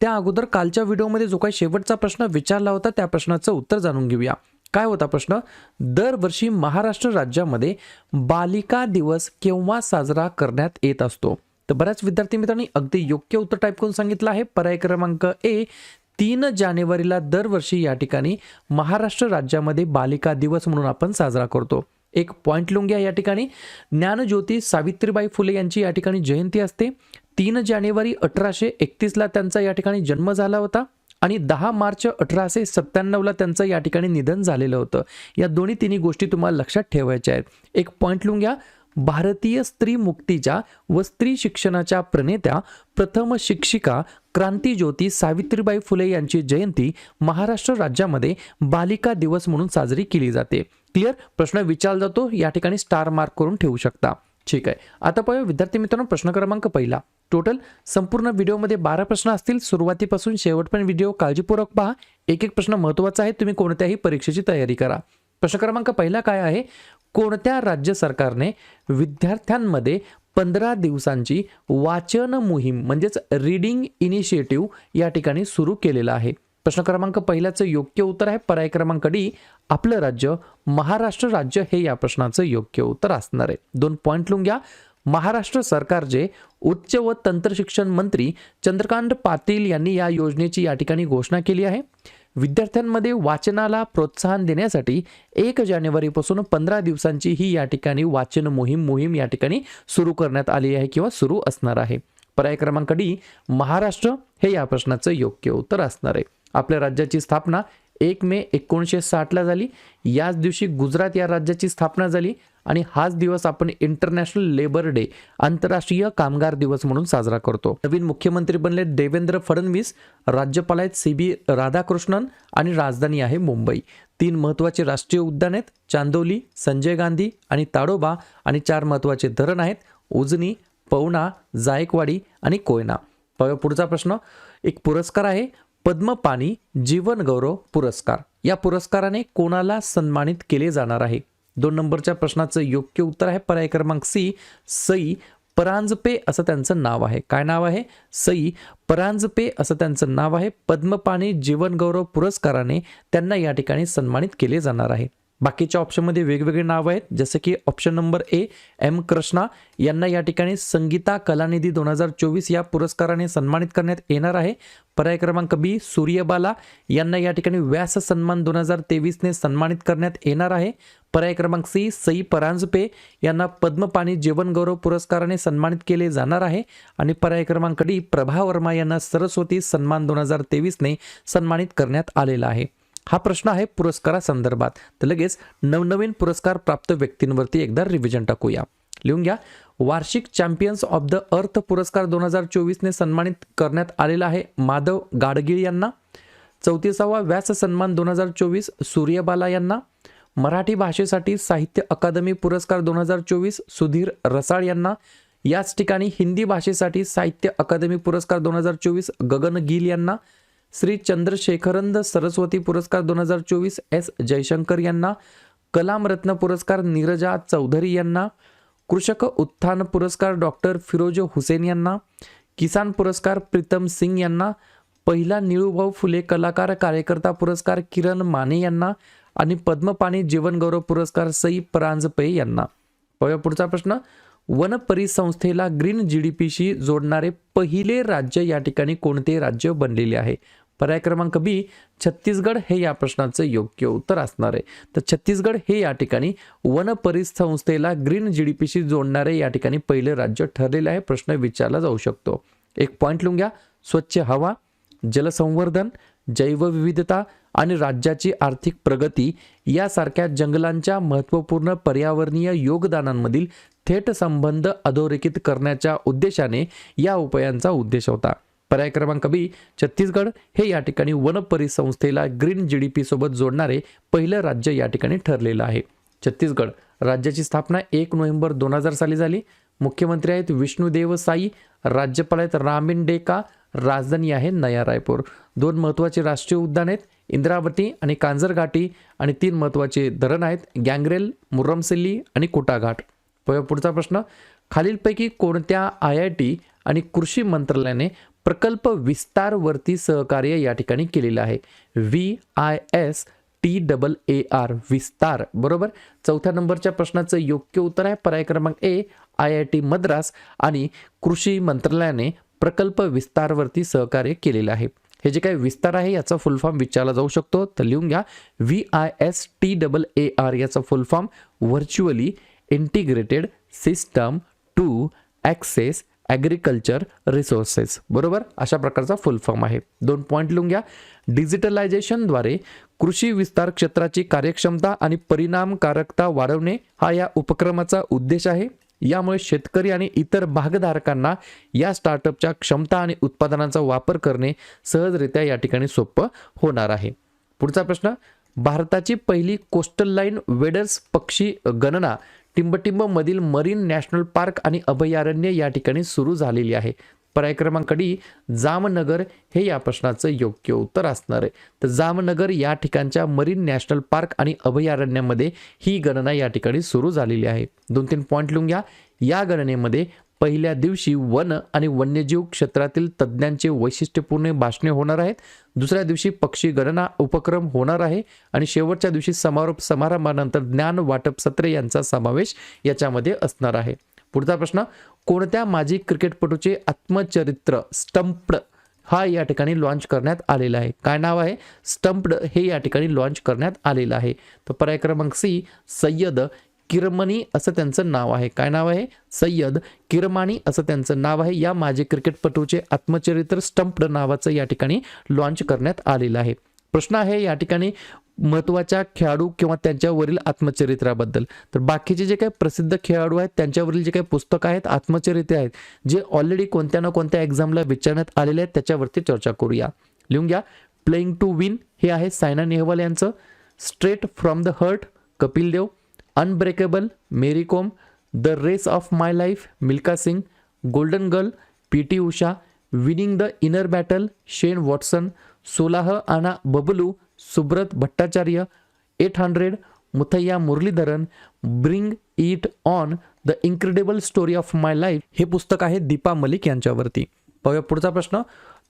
त्या अगोदर कालच्या व्हिडिओमध्ये जो काही शेवटचा प्रश्न विचारला होता त्या प्रश्नाचं उत्तर जाणून घेऊया. काय होता प्रश्न? दरवर्षी महाराष्ट्र राज्यामध्ये बालिका दिवस केव्हा साजरा करण्यात येत असतो? तर बऱ्याच विद्यार्थी मित्रांनी अगदी योग्य उत्तर टाईप करून सांगितलं आहे. पर्याय क्रमांक ए तीन जानेवारीला दरवर्षी या ठिकाणी महाराष्ट्र राज्यामध्ये बालिका दिवस म्हणून आपण साजरा करतो. एक पॉईंट लिहून घ्या या ठिकाणी. ज्ञानज्योती सावित्रीबाई फुले यांची या ठिकाणी जयंती असते. तीन जानेवारी अठराशे एकतीसला त्यांचा या ठिकाणी जन्म झाला होता आणि दहा मार्च अठराशे सत्त्याण्णवला त्यांचं या ठिकाणी निधन झालेलं होतं. या दोन्ही तिन्ही गोष्टी तुम्हाला लक्षात ठेवायच्या आहेत. एक पॉईंट लिहून घ्या. भारतीय स्त्री मुक्तीच्या व स्त्री शिक्षणाच्या प्रणेत्या प्रथम शिक्षिका क्रांतीज्योती सावित्रीबाई फुले यांची जयंती महाराष्ट्र राज्यामध्ये बालिका दिवस म्हणून साजरी केली जाते. क्लिअर प्रश्न विचारला जातो. या ठिकाणी स्टार मार्क करून ठेवू शकता. ठीक आहे. आता पाहूया विद्यार्थी मित्रांनो प्रश्न क्रमांक पहिला. टोटल संपूर्ण व्हिडिओमध्ये बारा प्रश्न असतील. सुरुवातीपासून शेवटपर्यंत व्हिडिओ काळजीपूर्वक पहा. एक एक प्रश्न महत्त्वाचा आहे. तुम्ही कोणत्याही परीक्षेची तयारी करा. प्रश्न क्रमांक पहिला काय आहे? कोणत्या राज्य सरकारने विद्यार्थ्यांमध्ये पंधरा दिवसांची वाचन मोहीम म्हणजेच रीडिंग इनिशिएटिव्ह या ठिकाणी सुरू केलेला आहे? प्रश्न क्रमांक पहिल्याचं योग्य उत्तर आहे. पर्याय क्रमांक डी आपलं राज्य महाराष्ट्र राज्य हे या प्रश्नाचं योग्य उत्तर असणार आहे. दोन पॉईंट लिहून घ्या. महाराष्ट्र सरकारचे उच्च व तंत्रशिक्षण मंत्री चंद्रकांत पाटील यांनी या योजनेची या ठिकाणी घोषणा केली आहे. विद्यार्थ्यांमध्ये वाचनाला प्रोत्साहन देण्यासाठी एक जानेवारीपासून पंधरा दिवसांची ही या ठिकाणी वाचन मोहीम मोहीम या ठिकाणी सुरू करण्यात आली आहे किंवा सुरू असणार आहे. पर्याय क्रमांक डी महाराष्ट्र हे या प्रश्नाचं योग्य उत्तर असणार आहे. आपल्या राज्याची स्थापना एक मे एकोणीसशे साठला झाली. याच दिवशी गुजरात या राज्याची स्थापना झाली आणि हाच दिवस आपण इंटरनॅशनल लेबर डे आंतरराष्ट्रीय कामगार दिवस म्हणून साजरा करतो. नवीन मुख्यमंत्री बनले देवेंद्र फडणवीस राज्यपाल आहेत सी बी राधाकृष्णन आणि राजधानी आहे मुंबई. तीन महत्त्वाचे राष्ट्रीय उद्यान आहेत चांदोली संजय गांधी आणि ताडोबा आणि चार महत्त्वाचे धरण आहेत उजनी पवना जायकवाडी आणि कोयना. पुढचा प्रश्न. एक पुरस्कार आहे पद्मपाणी जीवनगौरव पुरस्कार. या पुरस्काराने कोणाला सन्मानित केले जाणार आहे? दोन नंबरच्या प्रश्नाचं योग्य उत्तर आहे पर्याय क्रमांक सी सई परांजपे असं त्यांचं नाव आहे. काय नाव आहे? सई परांजपे असं त्यांचं नाव आहे. पद्मपाणी जीवनगौरव पुरस्काराने त्यांना या ठिकाणी सन्मानित केले जाणार आहे. बाकीच्या ऑप्शनमध्ये वेगवेगळे नाव आहेत. जसे की option number A M Krishna यांना या ठिकाणी संगीता कलानिधी दोन हजार चोवीस या पुरस्काराने सन्मानित करण्यात येणार आहे. पर्याय क्रमांक बी सूर्यबाला यांना या ठिकाणी व्यास सन्मान दोन हजार तेवीसने सन्मानित करण्यात येणार आहे. पर्याय क्रमांक सी सई परांजपे यांना पद्मपाणी जीवन गौरव पुरस्काराने सन्मानित केले जाणार आहे. आणि पर्याय क्रमांक डी प्रभा वर्मा यांना सरस्वती सन्मान दोन हजार तेवीसने सन्मानित करण्यात आलेला आहे. हा प्रश्न आहे पुरस्कारासंदर्भात. तर लगेच नवनवीन पुरस्कार प्राप्त व्यक्तींवरती एकदा रिव्हिजन टाकूया. लिहून घ्या. वार्षिक चॅम्पियन्स ऑफ द अर्थ पुरस्कार दोन हजार चोवीसने सन्मानित करण्यात आलेला आहे माधव गाडगीळ यांना. चौतीसावा व्यास सन्मान दोन हजार चोवीस सूर्यबाला यांना. मराठी भाषेसाठी साहित्य अकादमी पुरस्कार दोन हजार चोवीस सुधीर रसाळ यांना. याच ठिकाणी हिंदी भाषेसाठी साहित्य अकादमी पुरस्कार दोन हजार चोवीस गगन गिल यांना. श्री चंद्रशेखरंद सरस्वती पुरस्कार दोन हजार चोवीस एस जयशंकर यांना कलामरत्न पुरस्कार नीरजा चौधरी यांना कृषक उत्थान पुरस्कार डॉक्टर फिरोज हुसेन यांना किसान पुरस्कार प्रीतम सिंग यांना पहिला निळूभाऊ फुले कलाकार कार्यकर्ता पुरस्कार किरण माने यांना आणि पद्मपाणी जीवनगौरव पुरस्कार सई परांजपे यांना. पाहूया पुढचा प्रश्न. वन परिसंस्थेला ग्रीन जी डी पीशी जोडणारे पहिले राज्य या ठिकाणी कोणते राज्य बनलेले आहे? पर्याय क्रमांक बी छत्तीसगड हे या प्रश्नाचं योग्य उत्तर असणार आहे. तर छत्तीसगड हे या ठिकाणी वन परिसंस्थेला ग्रीन जी डी पीशी जोडणारे या ठिकाणी पहिले राज्य ठरलेले आहे प्रश्न विचारला जाऊ शकतो. एक पॉईंट लिहून घ्या. स्वच्छ हवा जलसंवर्धन जैवविविधता आणि राज्याची आर्थिक प्रगती यासारख्या जंगलांच्या महत्त्वपूर्ण पर्यावरणीय योगदानांमधील थेट संबंध अधोरेखित करण्याच्या उद्देशाने या उपायांचा उद्देश होता. पर्याय क्रमांक बी छत्तीसगड हे या ठिकाणी वन परिसंस्थेला ग्रीन जी डी पी सोबत जोडणारे पहिलं राज्य या ठिकाणी ठरलेलं आहे. छत्तीसगड राज्याची स्थापना एक नोव्हेंबर दोन हजार साली झाली. मुख्यमंत्री आहेत विष्णुदेव साई राज्यपाल आहेत रामिन डेका राजधानी आहे नया रायपूर. दोन महत्त्वाचे राष्ट्रीय उद्यान आहेत. इंद्रावती आणि कांजरघाटी आणि तीन महत्त्वाचे धरण आहेत. गँग्रेल मुर्रमसिल्ली आणि कोटाघाट. पुढचा प्रश्न. खालीलपैकी कोणत्या आय आय टी आणि कृषी मंत्रालयाने प्रकल्प विस्तारवरती सहकार्य या ठिकाणी केलेलं आहे? V I S T double A R विस्तार. बरोबर? चौथ्या नंबरच्या प्रश्नाचं योग्य उत्तर आहे. पर्याय क्रमांक A I I T Madras आणि कृषी मंत्रालयाने प्रकल्प विस्तारवरती सहकार्य केलेलं आहे. हे जे काही विस्तार आहे याचा फुल फॉर्म विचारला जाऊ शकतो. तर लिहून घ्या. V I S T double A R याचा full form virtually integrated system to access agriculture resources बरोबर? अशा प्रकारचा फुल फॉर्म आहे. दोन पॉईंट लिहून घ्या. डिजिटलायझेशनद्वारे कृषी विस्तार क्षेत्राची कार्यक्षमता आणि परिणामकारकता वाढवणे हा या उपक्रमाचा उद्देश आहे. यामुळे शेतकरी आणि इतर भागधारकांना या स्टार्टअपच्या क्षमता आणि उत्पादनांचा वापर करणे सहजरित्या या ठिकाणी सोपं होणार आहे. पुढचा प्रश्न भारताची पहिली कोस्टल लाईन वेडर्स पक्षी गणना टिंबटिंब मधील मरीन नॅशनल पार्क आणि अभयारण्य या ठिकाणी सुरू झालेली आहे. पर्याय क्रमांक डी जामनगर हे या प्रश्नाचं योग्य उत्तर असणार आहे. तर जामनगर या ठिकाणच्या मरीन नॅशनल पार्क आणि अभयारण्यामध्ये ही गणना या ठिकाणी सुरू झालेली आहे. दोन तीन पॉईंट लिहून घ्या. या गणनेमध्ये पहिल्या दिवशी वन आणि वन्यजीव क्षेत्रातील तज्ज्ञांचे वैशिष्ट्यपूर्ण भाषणे होणार आहेत. दुसऱ्या दिवशी पक्षी गणना उपक्रम होणार आहे आणि शेवटच्या दिवशी समारोप समारंभानंतर ज्ञान वाटप सत्रे यांचा समावेश याच्यामध्ये असणार आहे. पुढचा प्रश्न कोणत्या माजी क्रिकेटपटूचे आत्मचरित्र स्टंप्ड हा या ठिकाणी लॉन्च करण्यात आलेला आहे? काय नाव आहे? स्टंप्ड हे या ठिकाणी लॉन्च करण्यात आलेलं आहे. तर पर्याय क्रमांक सी सय्यद किरमणी असं त्यांचं नाव आहे. काय नाव आहे? सय्यद किरमाणी असं त्यांचं नाव आहे. या माजी क्रिकेटपटूचे आत्मचरित्र स्टंप्ड नावाचं या ठिकाणी लॉन्च करण्यात आलेलं आहे. प्रश्न आहे या ठिकाणी महत्त्वाच्या खेळाडू किंवा त्यांच्यावरील आत्मचरित्राबद्दल. तर बाकीचे जे काही प्रसिद्ध खेळाडू आहेत त्यांच्यावरील जे काही पुस्तकं आहेत आत्मचरित्र आहेत जे ऑलरेडी कोणत्या ना कोणत्या एक्झामला विचारण्यात आलेले आहेत त्याच्यावरती चर्चा करूया. लिहून घ्या. प्लेइंग टू विन हे आहे सायना नेहवाल यांचं. Straight from the heart Kapil Dev. Unbreakable Mary Kom the race of my life Milkha Singh golden girl P T Usha winning the inner battle Shane Watson Solah Aana Bablu Subrata Bhattacharya eight hundred Muttiah Muralitharan bring it on the incredible story of my life हे पुस्तक आहे दीपा मलिक यांच्यावरती. पाहूया पुढचा प्रश्न.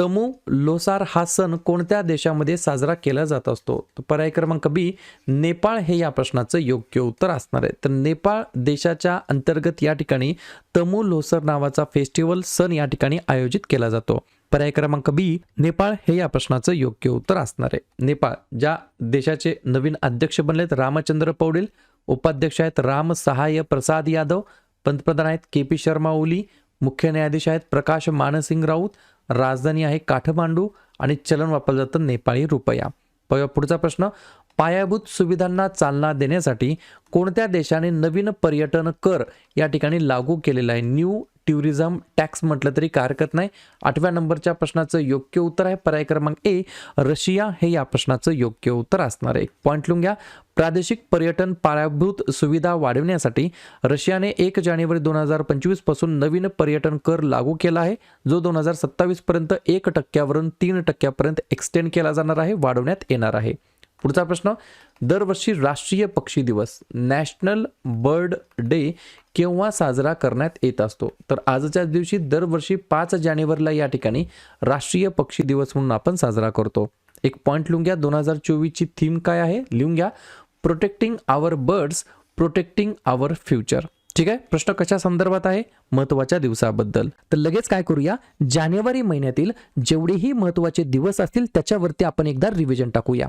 तमू लोसार हा सण कोणत्या देशामध्ये साजरा केला जात असतो? तर पर्याय क्रमांक बी नेपाळ हे या प्रश्नाचं योग्य उत्तर असणार आहे. तर नेपाळ देशाच्या अंतर्गत या ठिकाणी तमू लोसर नावाचा फेस्टिवल सण या ठिकाणी आयोजित केला जातो. पर्याय क्रमांक बी नेपाळ हे या प्रश्नाचं योग्य उत्तर असणार आहे. नेपाळ ज्या देशाचे नवीन अध्यक्ष बनलेत रामचंद्र पौडेल उपाध्यक्ष आहेत राम सहाय्य प्रसाद यादव पंतप्रधान आहेत के पी शर्मा ओली मुख्य न्यायाधीश आहेत प्रकाश मानसिंग राऊत राजधानी आहे काठमांडू आणि चलन वापरलं जातं नेपाळी रुपया. प- पुढचा प्रश्न. पायाभूत सुविधांना चालना देण्यासाठी कोणत्या देशाने नवीन पर्यटन कर या ठिकाणी लागू केलेला आहे? न्यू टुरिझम टॅक्स म्हटलं तरी काय हरकत नाही. आठव्या नंबरच्या प्रश्नाचं योग्य उत्तर आहे. पर्याय क्रमांक ए रशिया हे या प्रश्नाचं योग्य उत्तर असणार आहे. पॉईंट लिहून घ्या. प्रादेशिक पर्यटन पायाभूत सुविधा वाढवण्यासाठी रशियाने एक जानेवारी दोन हजार पंचवीसपासून नवीन पर्यटन कर लागू केला आहे. जो दोन हजार सत्तावीस पर्यंत एक टक्क्यावरून तीन टक्क्यापर्यंत एक्सटेंड केला जाणार आहे. वाढवण्यात येणार आहे. पुढचा प्रश्न दरवर्षी राष्ट्रीय पक्षी दिवस नॅशनल बर्ड डे केव्हा साजरा करण्यात येत असतो? तर आजच्याच दिवशी दरवर्षी पाच जानेवारीला या ठिकाणी राष्ट्रीय पक्षी दिवस म्हणून आपण साजरा करतो. एक पॉईंट लिहून घ्या दोन हजार चोवीसची थीम काय आहे? लिहून घ्या protecting our birds protecting our future ठीक आहे? प्रश्न कशा संदर्भात आहे? महत्त्वाच्या दिवसाबद्दल. तर लगेच काय करूया? जानेवारी महिन्यातील जेवढेही महत्त्वाचे दिवस असतील त्याच्यावरती आपण एकदा रिव्हिजन टाकूया.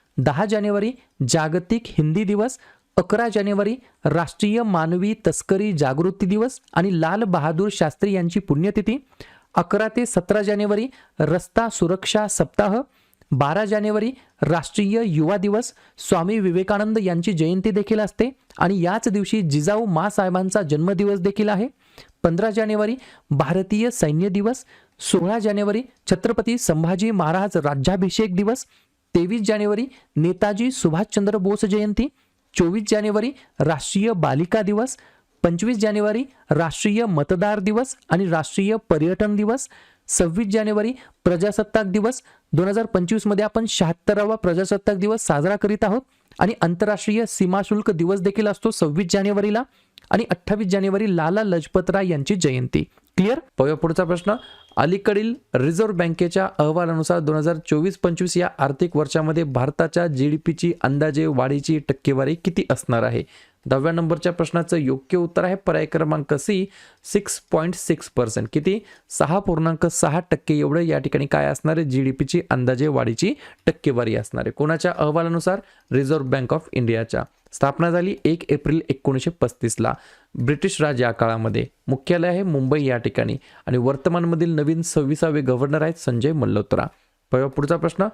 दहा जानेवारी जागतिक हिंदी दिवस अकरा जानेवारी राष्ट्रीय मानवी तस्करी जागृती दिवस आणि लाल बहादूर शास्त्री यांची पुण्यतिथी अकरा ते सतरा जानेवारी रस्ता सुरक्षा सप्ताह बारा जानेवारी राष्ट्रीय युवा दिवस स्वामी विवेकानंद यांची जयंती देखील असते आणि याच दिवशी जिजाऊ मासाहेबांचा जन्मदिवस देखील आहे. पंधरा जानेवारी भारतीय सैन्य दिवस सोळा जानेवारी छत्रपती संभाजी महाराज राज्याभिषेक दिवस तेवीस जानेवारी नेताजी सुभाषचंद्र बोस जयंती चोवीस जानेवारी राष्ट्रीय बालिका दिवस पंचवीस जानेवारी राष्ट्रीय मतदार दिवस आणि राष्ट्रीय पर्यटन दिवस सव्वीस जानेवारी प्रजासत्ताक दिवस दोन हजार पंचवीसमध्ये आपण शहात्तरावा प्रजासत्ताक दिवस साजरा करीत आहोत आणि आंतरराष्ट्रीय सीमाशुल्क दिवस देखील असतो सव्वीस जानेवारीला आणि अठ्ठावीस जानेवारी लाला लजपतराय यांची जयंती. क्लिअर? पाहूया पुढचा प्रश्न. अलीकडील रिझर्व्ह बँकेच्या अहवालानुसार दोन हजार चोवीस पंचवीस या आर्थिक वर्षामध्ये भारताच्या जी डी पीची अंदाजे वाढीची टक्केवारी किती असणार आहे? दहाव्या नंबरच्या प्रश्नाचं योग्य उत्तर आहे पर्याय क्रमांक C six point six percent किती? सहा पूर्णांक सहा टक्के एवढं या ठिकाणी काय असणार आहे? जी डी पीची अंदाजे वाढीची टक्केवारी असणार आहे. कोणाच्या अहवालानुसार? रिझर्व्ह बँक ऑफ इंडियाच्या. स्थापना झाली एक एप्रिल एकोणीसशे पस्तीसला. ब्रिटिश राज या काळामध्ये. मुख्यालय आहे मुंबई या ठिकाणी. आणि वर्तमानमधील नवीन सव्वीसावे गव्हर्नर आहेत संजय मल्होत्रा. पुढचा प्रश्न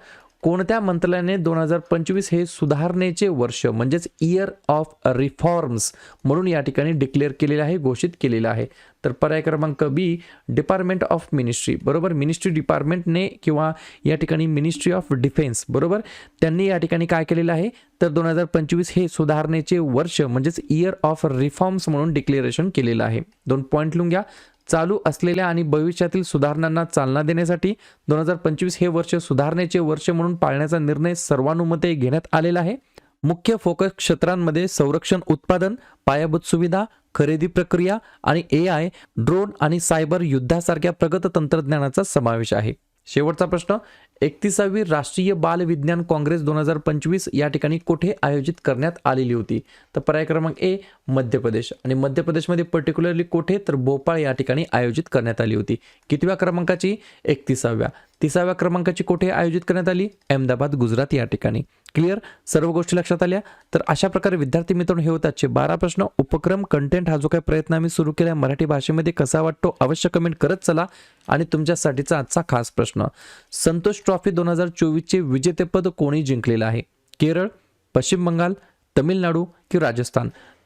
कोणत्या मंत्रालयाने दोन हजार पंचवीस हे सुधारणेचे वर्ष म्हणजेच इयर ऑफ रिफॉर्म्स म्हणून या ठिकाणी डिक्लेअर केलेलं आहे घोषित केलेलं आहे? तर पर्याय क्रमांक बी डिपार्टमेंट ऑफ मिनिस्ट्री बरोबर? मिनिस्ट्री डिपार्टमेंटने किंवा या ठिकाणी मिनिस्ट्री ऑफ डिफेन्स बरोबर? त्यांनी या ठिकाणी काय केलेलं आहे? तर दोन हजार पंचवीस हे सुधारणेचे वर्ष म्हणजेच इयर ऑफ रिफॉर्म्स म्हणून डिक्लेरेशन केलेलं आहे. दोन पॉईंट लिहून घ्या. चालू असलेल्या आणि भविष्यातील सुधारणांना चालना देण्यासाठी दोन हजार पंचवीस हे वर्ष सुधारणेचे वर्ष म्हणून पाळण्याचा निर्णय सर्वानुमते घेण्यात आलेला आहे. मुख्य फोकस क्षेत्रांमध्ये संरक्षण उत्पादन पायाभूत सुविधा खरेदी प्रक्रिया आणि ए आय ड्रोन आणि सायबर युद्धासारख्या प्रगत तंत्रज्ञानाचा समावेश आहे. शेवटचा प्रश्न एकतीसावी राष्ट्रीय बाल विज्ञान काँग्रेस दोन हजार पंचवीस या ठिकाणी कुठे आयोजित करण्यात आलेली होती? तर पर्याय क्रमांक ए मध्य प्रदेश. आणि मध्य प्रदेशमध्ये पर्टिक्युलरली कुठे? तर भोपाळ या ठिकाणी आयोजित करण्यात आली होती. कितव्या क्रमांकाची? एकतीसाव्या. तिसाव्या क्रमांकाची कुठे आयोजित करण्यात आली? अहमदाबाद गुजरात या ठिकाणी. क्लिअर सर्व गोष्टी लक्षात आल्या? तर अशा प्रकारे विद्यार्थी मित्रांनो हे होतात बारा प्रश्न. उपक्रम कंटेंट हा जो काही प्रयत्न आम्ही सुरू केला आहे मराठी भाषेमध्ये कसा वाटतो? अवश्य कमेंट करत चला. आणि तुमच्यासाठीचा आजचा खास प्रश्न. संतोष ट्रॉफी दोन हजार चोवीसचे विजेतेपद कोणी जिंकलेलं आहे? केरळ पश्चिम बंगाल तमिळनाडू की राजस्थान?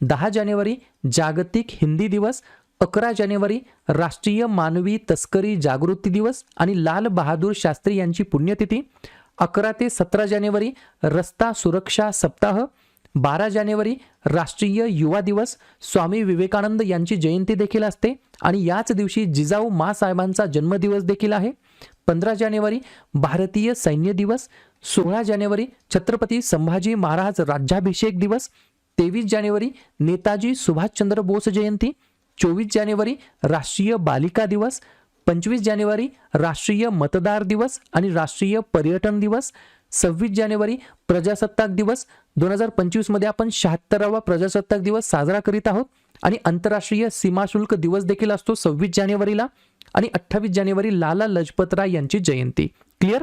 दहा जानेवारी जागतिक हिंदी दिवस अकरा जानेवारी राष्ट्रीय मानवी तस्करी जागृती दिवस आणि लाल बहादूर शास्त्री यांची पुण्यतिथी अकरा ते सतरा जानेवारी रस्ता सुरक्षा सप्ताह बारा जानेवारी राष्ट्रीय युवा दिवस स्वामी विवेकानंद यांची जयंती देखील असते आणि याच दिवशी जिजाऊ मासाहेबांचा जन्मदिवस देखील आहे. पंधरा जानेवारी भारतीय सैन्य दिवस सोळा जानेवारी छत्रपती संभाजी महाराज राज्याभिषेक दिवस तेवीस जानेवारी नेताजी सुभाषचंद्र बोस जयंती चोवीस जानेवारी राष्ट्रीय बालिका दिवस पंचवीस जानेवारी राष्ट्रीय मतदार दिवस आणि राष्ट्रीय पर्यटन दिवस सव्वीस जानेवारी प्रजासत्ताक दिवस दोन हजार पंचवीसमध्ये आपण शहात्तरावा प्रजासत्ताक दिवस साजरा करीत आहोत आणि आंतरराष्ट्रीय सीमाशुल्क दिवस देखील असतो सव्वीस जानेवारीला आणि अठ्ठावीस जानेवारी लाला लजपतराय यांची जयंती. क्लिअर